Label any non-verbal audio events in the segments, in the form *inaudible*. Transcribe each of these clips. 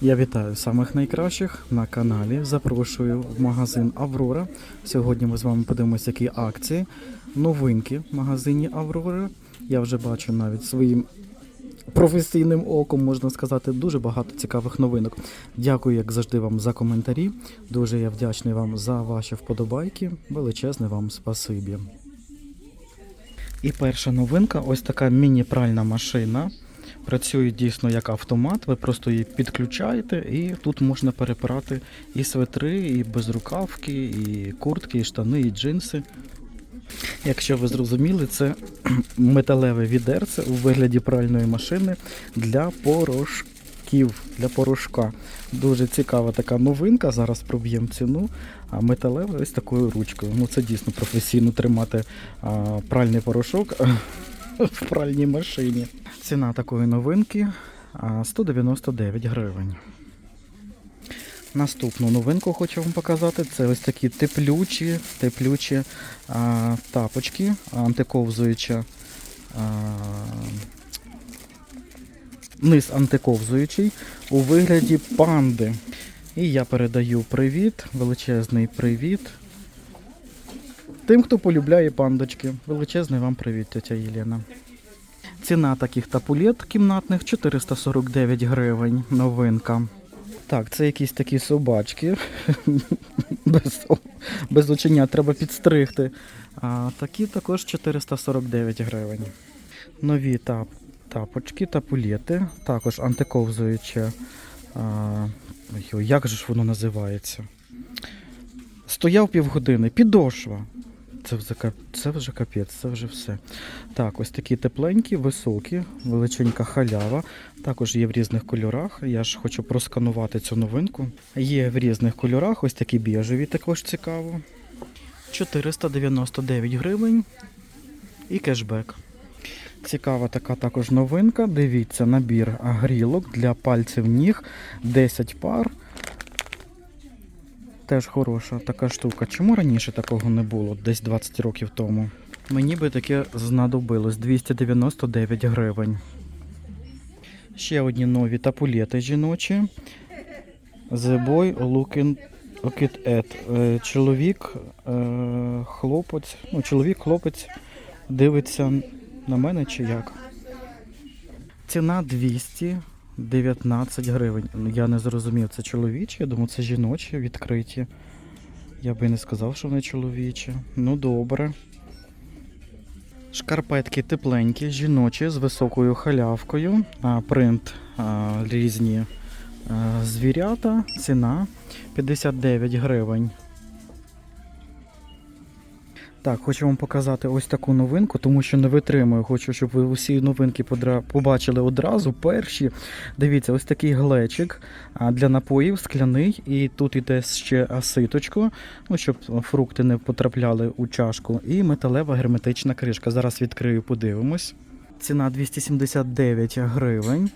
Я вітаю самих найкращих на каналі. Запрошую в магазин Аврора. Сьогодні ми з вами подивимося, які акції, новинки в магазині Аврора. Я вже бачу навіть своїм професійним оком, можна сказати, дуже багато цікавих новинок. Дякую, як завжди, вам за коментарі. Дуже я вдячний вам за ваші вподобайки. Величезне вам спасибі. І перша новинка ось така міні-пральна машина. Працює дійсно як автомат, ви просто її підключаєте, і тут можна перепирати і светри, і безрукавки, і куртки, і штани, і джинси. Якщо ви зрозуміли, це *clears throat* металеве відерце у вигляді пральної машини для порошків, для порошка. Дуже цікава така новинка. Зараз проб'ємо ціну. А металеве ось такою ручкою. Ну це дійсно професійно тримати а, пральний порошок *laughs* в пральній машині. Ціна такої новинки 199 гривень. Наступну новинку хочу вам показати. Це ось такі теплючі, теплючі а, тапочки, антиковзуюча. А, низ антиковзуючий у вигляді панди. І я передаю привіт, величезний привіт. Тим, хто полюбляє пандочки. Величезний вам привіт, тетя Єлена. Ціна таких тапулет кімнатних 449 гривень. Новинка. Так, це якісь такі собачки. *laughs* без, без оченят треба підстригти. А такі також 449 гривень. Нові тап, тапочки, тапулети, також антиковзуюче. Як же ж воно називається? Стояв півгодини, підошва. Це вже, це вже капець, це вже все. Так, ось такі тепленькі, високі, величенька халява. Також є в різних кольорах. Я ж хочу просканувати цю новинку. Є в різних кольорах, ось такі біжеві, також цікаво. 499 гривень і кешбек. Цікава така також новинка. Дивіться, набір грілок для пальців ніг 10 пар. Теж хороша така штука. Чому раніше такого не було, десь 20 років тому? Мені би таке знадобилось 299 гривень. Ще одні нові тапулети жіночі. The boy looking at. Е, Чоловік, е, хлопець, ну, чоловік, хлопець дивиться на мене чи як. Ціна 219 гривень. Ну, Я не зрозумів, це чоловічі, я думаю, це жіночі відкриті. Я би не сказав, що вони чоловічі. Ну добре. Шкарпетки тепленькі, жіночі з високою халявкою. А, принт а, різні а, звірята. Ціна 59 гривень. Так, хочу вам показати ось таку новинку, тому що не витримую. Хочу, щоб ви усі новинки побачили одразу. Перші. Дивіться, ось такий глечик для напоїв, скляний, і тут іде ще ситочко, ну, щоб фрукти не потрапляли у чашку. І металева герметична кришка. Зараз відкрию, подивимось. Ціна 279 гривень.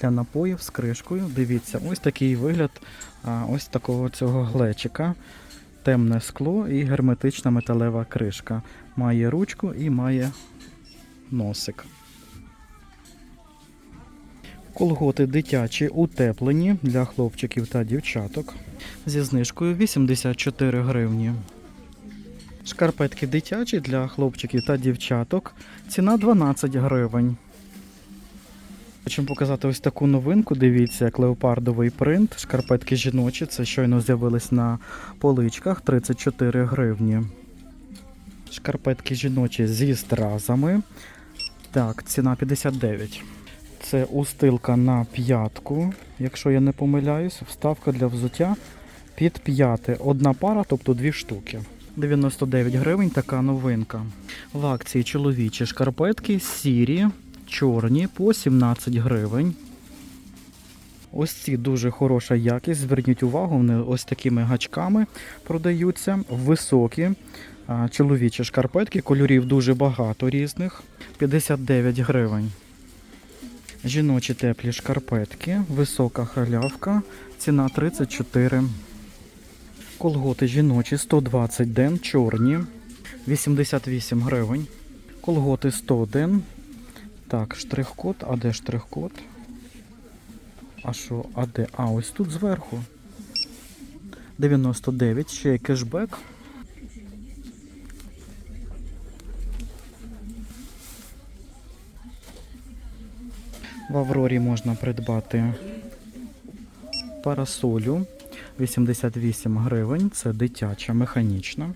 Для напоїв з кришкою. Дивіться, ось такий вигляд ось такого цього глечика темне скло і герметична металева кришка. Має ручку і має носик. Колготи дитячі утеплені для хлопчиків та дівчаток. Зі знижкою 84 гривні. Шкарпетки дитячі для хлопчиків та дівчаток. Ціна 12 гривень. Хочу показати ось таку новинку. Дивіться, як леопардовий принт. Шкарпетки жіночі. Це щойно з'явились на поличках 34 гривні. Шкарпетки жіночі зі стразами. Так, ціна 59. Це устилка на п'ятку, якщо я не помиляюсь. Вставка для взуття під п'яти. Одна пара, тобто дві штуки. 99 гривень така новинка. В акції чоловічі шкарпетки сірі, чорні по 17 гривень. Ось ці дуже хороша якість. Зверніть увагу, вони ось такими гачками продаються. Високі чоловічі шкарпетки, кольорів дуже багато різних. 59 гривень. Жіночі теплі шкарпетки, висока халявка, ціна 34. Колготи жіночі 120 ден, чорні, 88 гривень. Колготи 100 ден. Так, штрих-код, а де штрих-код? А що, а де? А, ось тут зверху. 99, ще є кешбек. В Аврорі можна придбати парасолю 88 гривень, це дитяча, механічна.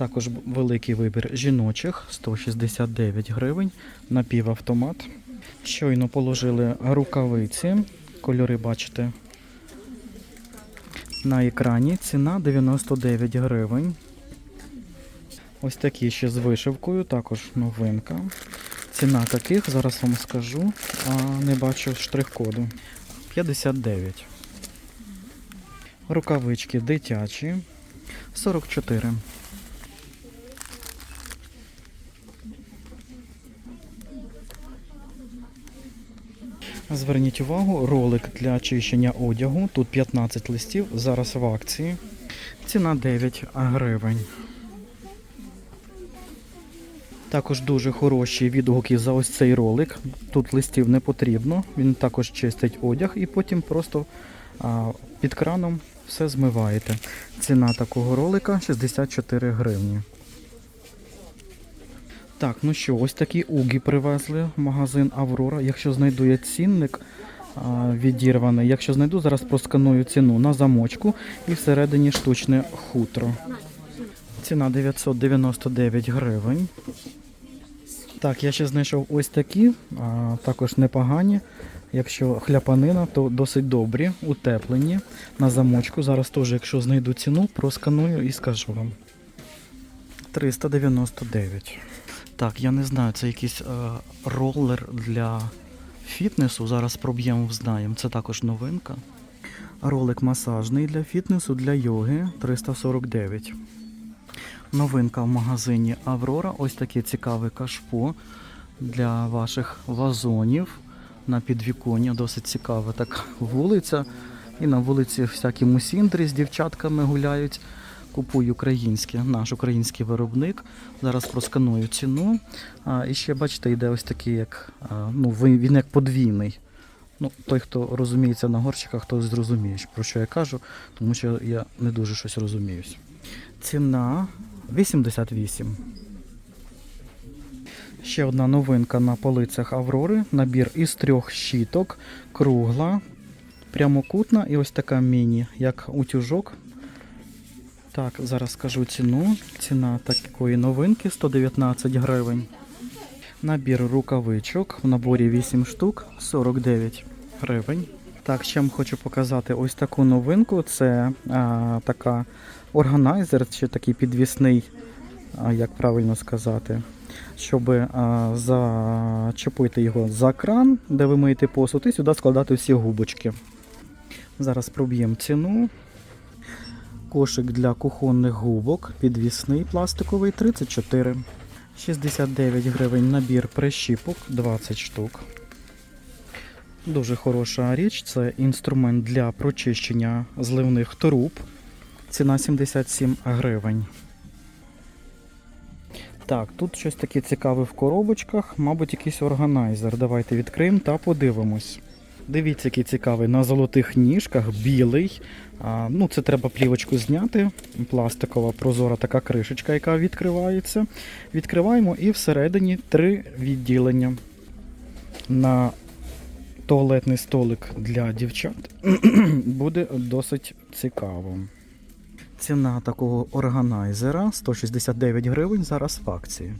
Також великий вибір жіночих 169 гривень, напівавтомат. Щойно положили рукавиці. Кольори бачите на екрані. Ціна 99 гривень. Ось такі ще з вишивкою, також новинка. Ціна таких, зараз вам скажу, а не бачу штрих-коду. 59. Рукавички дитячі 44. Зверніть увагу, ролик для очищення одягу. Тут 15 листів, зараз в акції. Ціна 9 гривень. Також дуже хороші відгуки за ось цей ролик. Тут листів не потрібно. Він також чистить одяг і потім просто а, під краном все змиваєте. Ціна такого ролика 64 гривні. Так, ну що, ось такі угі привезли в магазин Аврора. Якщо знайду я цінник а, відірваний, якщо знайду, зараз просканую ціну на замочку і всередині штучне хутро. Ціна 999 гривень. Так, я ще знайшов ось такі, а, також непогані. Якщо хляпанина, то досить добрі, утеплені на замочку. Зараз теж, якщо знайду ціну, просканую і скажу вам. 399. Так, я не знаю, це якийсь е, ролер для фітнесу. Зараз проб'ємо, взнаємо. Це також новинка. Ролик масажний для фітнесу, для йоги 349. Новинка в магазині Аврора. Ось таке цікаве кашпо для ваших вазонів на підвіконня. Досить цікава така вулиця. І на вулиці всякі мусіндрі з дівчатками гуляють. Купую українське, наш український виробник. Зараз просканую ціну. А, і ще, бачите, йде ось такий, як ну, він як подвійний. Ну, той, хто розуміється на горщиках, той зрозуміє, про що я кажу, тому що я не дуже щось розуміюсь. Ціна 88. Ще одна новинка на полицях Аврори. Набір із трьох щіток, кругла, прямокутна і ось така міні, як утюжок. Так, зараз скажу ціну. Ціна такої новинки 119 гривень. Набір рукавичок в наборі 8 штук 49 гривень. Так, ще вам хочу показати ось таку новинку. Це а, така органайзер чи такий підвісний, а, як правильно сказати, щоб а, зачепити його за кран, де ви миєте посуд, і сюди складати всі губочки. Зараз проб'ємо ціну. Кошик для кухонних губок, підвісний пластиковий 34. 69 гривень набір прищіпок 20 штук. Дуже хороша річ. Це інструмент для прочищення зливних труб. Ціна 77 гривень. Так, тут щось таке цікаве в коробочках, мабуть, якийсь органайзер. Давайте відкриємо та подивимось. Дивіться, який цікавий на золотих ніжках, білий. А, ну, це треба плівочку зняти. Пластикова прозора така кришечка, яка відкривається. Відкриваємо і всередині три відділення. На туалетний столик для дівчат *clears throat* буде досить цікаво. Ціна такого органайзера 169 гривень зараз в акції.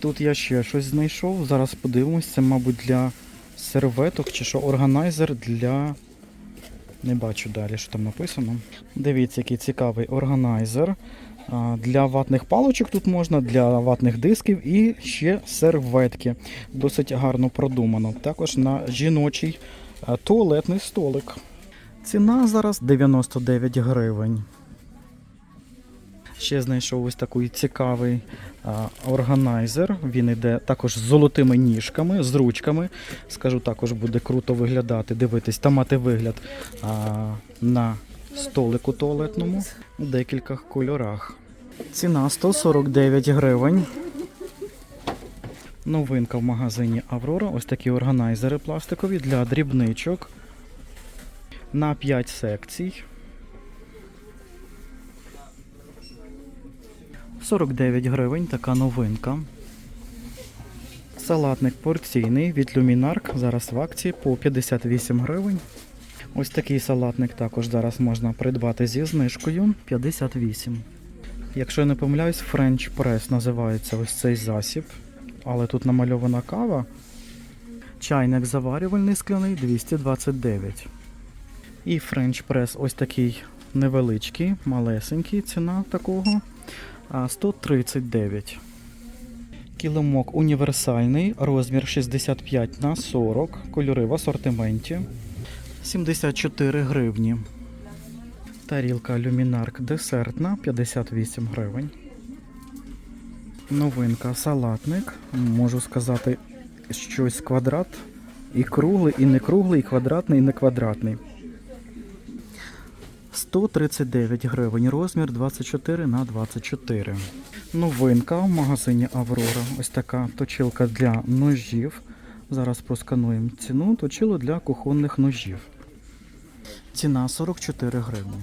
Тут я ще щось знайшов. Зараз подивимось. Це, мабуть, для серветок чи що органайзер для. Не бачу далі, що там написано. Дивіться, який цікавий органайзер. Для ватних палочок тут можна, для ватних дисків і ще серветки. Досить гарно продумано. Також на жіночий туалетний столик. Ціна зараз 99 гривень. Ще знайшов ось такий цікавий органайзер. Він йде також з золотими ніжками, з ручками. Скажу, також буде круто виглядати, дивитись та мати вигляд а, на столику туалетному у декількох кольорах. Ціна 149 гривень. Новинка в магазині Аврора. Ось такі органайзери пластикові для дрібничок. на 5 секцій. 49 гривень, така новинка. Салатник порційний від Люмінарк. Зараз в акції по 58 гривень. Ось такий салатник також зараз можна придбати зі знижкою 58. Якщо я не помиляюсь, French Press називається ось цей засіб. Але тут намальована кава. Чайник заварювальний скляний 229. І French Press ось такий невеличкий, малесенький ціна такого. А, 139. Килимок універсальний, розмір 65 на 40, кольори в асортименті. 74 гривні. Тарілка люмінарк десертна 58 гривень. Новинка салатник. Можу сказати, щось квадрат. І круглий, і не круглий, і квадратний, і не квадратний. 139 гривень. Розмір 24 на 24. Новинка в магазині Аврора. Ось така точилка для ножів. Зараз проскануємо ціну. Точило для кухонних ножів. Ціна 44 гривні.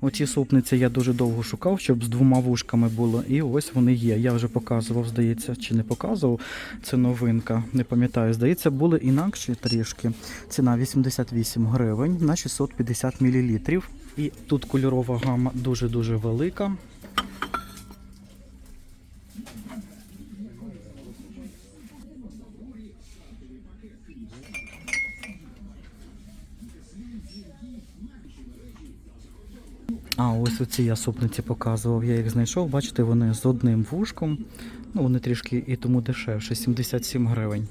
Оці супниці я дуже довго шукав, щоб з двома вушками було. І ось вони є. Я вже показував, здається, чи не показував. Це новинка. Не пам'ятаю, здається, були інакші трішки. Ціна 88 гривень на 650 мл. І тут кольорова гама дуже-дуже велика. А, ось оці я супниці показував, я їх знайшов. Бачите, вони з одним вушком. Ну, вони трішки і тому дешевше, 77 гривень.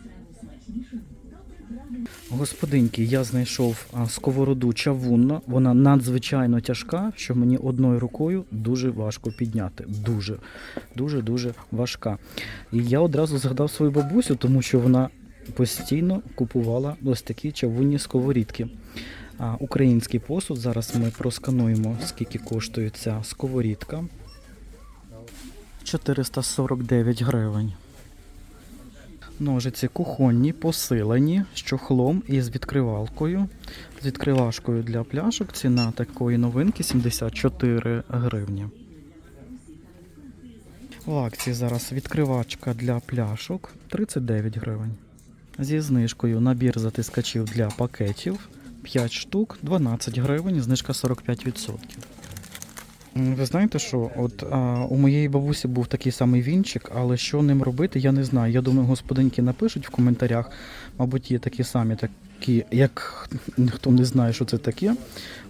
Господинки, я знайшов сковороду чавунна. Вона надзвичайно тяжка, що мені одною рукою дуже важко підняти. Дуже, дуже, дуже важка. І я одразу згадав свою бабусю, тому що вона постійно купувала ось такі чавунні сковорідки. Український посуд. Зараз ми проскануємо, скільки коштує ця сковорідка. 449 гривень. Ножиці кухонні, посилені, з чохлом і з відкривалкою. З відкривашкою для пляшок. Ціна такої новинки 74 гривні. В акції зараз відкривачка для пляшок 39 гривень. Зі знижкою набір затискачів для пакетів 5 штук, 12 гривень, знижка 45%. Ви знаєте, що от а, у моєї бабусі був такий самий вінчик, але що ним робити, я не знаю. Я думаю, господинки напишуть в коментарях. Мабуть, є такі самі, такі, як ніхто не знає, що це таке.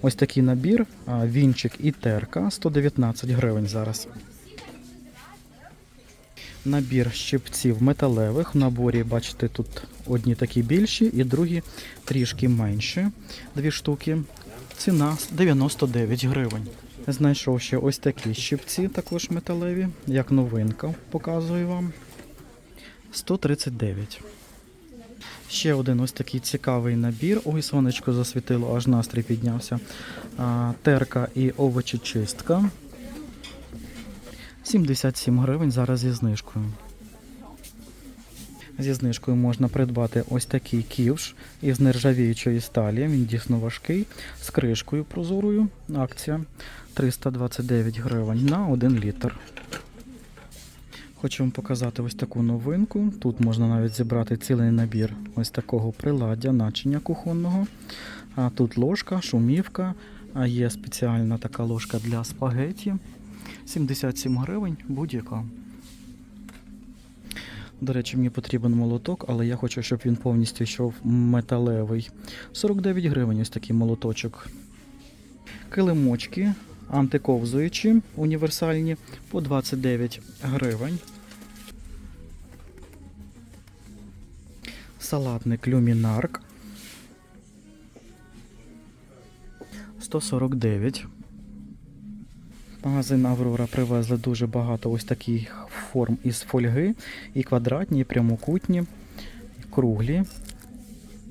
Ось такий набір, а, вінчик і терка 119 гривень зараз. Набір щипців металевих. В наборі, бачите, тут одні такі більші і другі трішки менші. Дві штуки. Ціна 99 гривень. Знайшов ще ось такі щипці, також металеві, як новинка, показую вам. 139. Ще один ось такий цікавий набір. Ой, сонечко засвітило, аж настрій піднявся. Терка і овочечистка. 77 гривень зараз зі знижкою. Зі знижкою можна придбати ось такий ківш із нержавіючої сталі. Він дійсно важкий, з кришкою прозорою. Акція 329 гривень на 1 літр. Хочу вам показати ось таку новинку. Тут можна навіть зібрати цілий набір ось такого приладдя, начиня кухонного. А тут ложка, шумівка, а є спеціальна така ложка для спагеті. 77 гривень будь-яка. До речі, мені потрібен молоток, але я хочу, щоб він повністю йшов металевий. 49 гривень ось такий молоточок. Килимочки антиковзуючі, універсальні по 29 гривень. Салатник люмінарк 149. Магазин Аврора привезли дуже багато ось таких форм із фольги. І квадратні, і прямокутні, і круглі.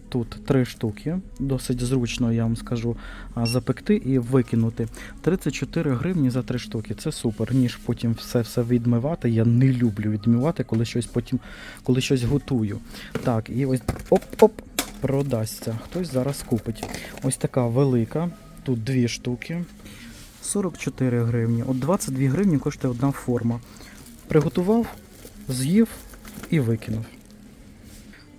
Тут три штуки. Досить зручно, я вам скажу, запекти і викинути. 34 гривні за три штуки. Це супер. Ніж потім все все відмивати. Я не люблю відмивати, коли щось потім, коли щось готую. Так, і ось оп-оп. продасться. Хтось зараз купить. Ось така велика, тут дві штуки. 44 гривні. От 22 гривні коштує одна форма. Приготував, з'їв і викинув.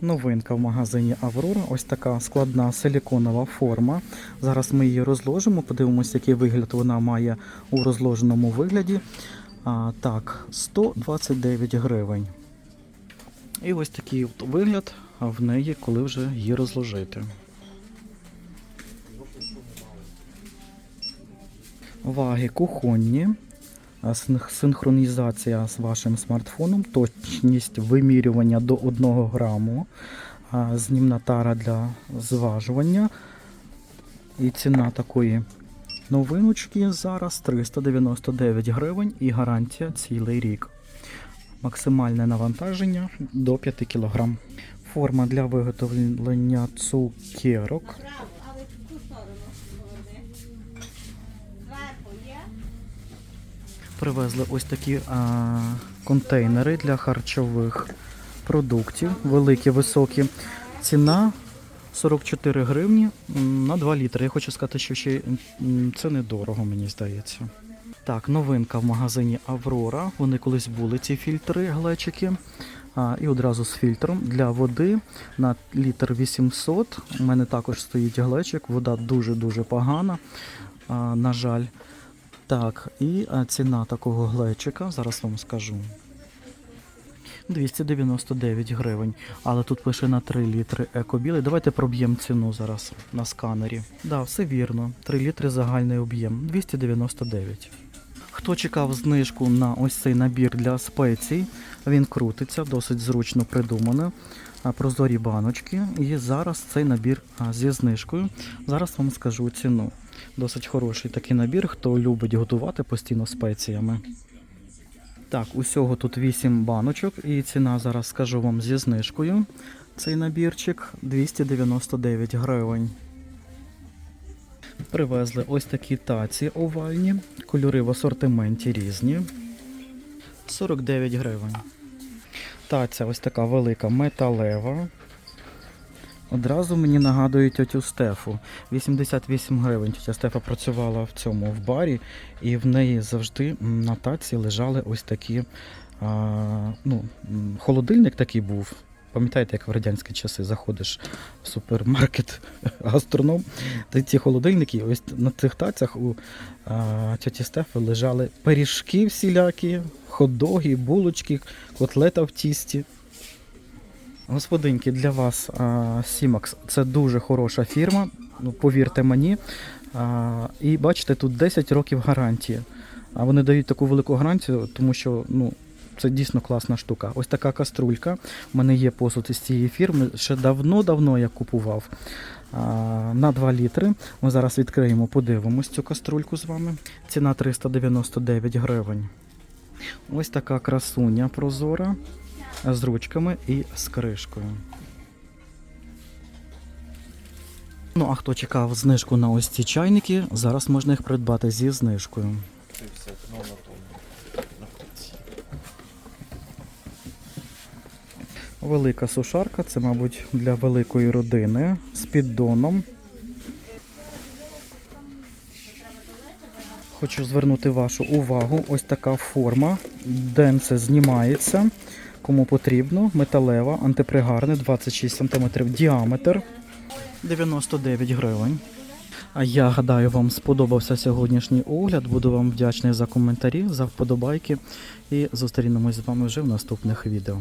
Новинка в магазині Аврора. Ось така складна силіконова форма. Зараз ми її розложимо, подивимося, який вигляд вона має у розложеному вигляді. А, так, 129 гривень. І ось такий от вигляд в неї, коли вже її розложити. Ваги кухонні, синхронізація з вашим смартфоном, точність вимірювання до 1 граму, знімна тара для зважування. І ціна такої новиночки зараз 399 гривень і гарантія цілий рік. Максимальне навантаження до 5 кг. Форма для виготовлення цукерок. Але в ту сторону поверни. Зверху є. Привезли ось такі а, контейнери для харчових продуктів, великі, високі. Ціна 44 гривні на 2 літри. Я хочу сказати, що ще це недорого, мені здається. Так, новинка в магазині Аврора. Вони колись були ці фільтри, глечики. А, і одразу з фільтром для води на літр 800. У мене також стоїть глечик. Вода дуже-дуже погана, а, на жаль. Так, і ціна такого глечика, зараз вам скажу. 299 гривень. Але тут пише на 3 літри екобілий. Давайте проб'ємо ціну зараз на сканері. Да, все вірно. 3 літри загальний об'єм. 299. Хто чекав знижку на ось цей набір для спецій, він крутиться, досить зручно придумано. Прозорі баночки. І зараз цей набір зі знижкою. Зараз вам скажу ціну. Досить хороший такий набір, хто любить готувати постійно спеціями. Так, усього тут 8 баночок, і ціна зараз скажу вам зі знижкою. Цей набірчик 299 гривень. Привезли ось такі таці овальні, кольори в асортименті різні. 49 гривень. Таця ось така велика металева. Одразу мені нагадує тетю Стефу. 88 гривень. Тетя Стефа працювала в цьому в барі, і в неї завжди на таці лежали ось такі. А, ну, холодильник такий був. Пам'ятаєте, як в радянські часи заходиш в супермаркет *laughs* гастроном, та ці холодильники, ось на цих тацях у а, тьоті Стефи лежали пиріжки всілякі, хот-доги, булочки, котлета в тісті. Господинки, для вас Simax це дуже хороша фірма, ну, повірте мені. А, і бачите, тут 10 років гарантії. А вони дають таку велику гарантію, тому що ну, це дійсно класна штука. Ось така каструлька. У мене є посуд із цієї фірми. Ще давно-давно я купував а, на 2 літри. Ми зараз відкриємо, подивимось цю каструльку з вами. Ціна 399 гривень. Ось така красуня прозора з ручками і з кришкою. Ну, а хто чекав знижку на ось ці чайники, зараз можна їх придбати зі знижкою. 50, на тому. На кільці. Велика сушарка, це, мабуть, для великої родини з піддоном. Хочу звернути вашу увагу. Ось така форма. Денце знімається. Кому потрібно, металева, антипригарне, 26 см діаметр. 99 гривень. А я гадаю, вам сподобався сьогоднішній огляд. Буду вам вдячний за коментарі, за вподобайки. І зустрінемось з вами вже в наступних відео.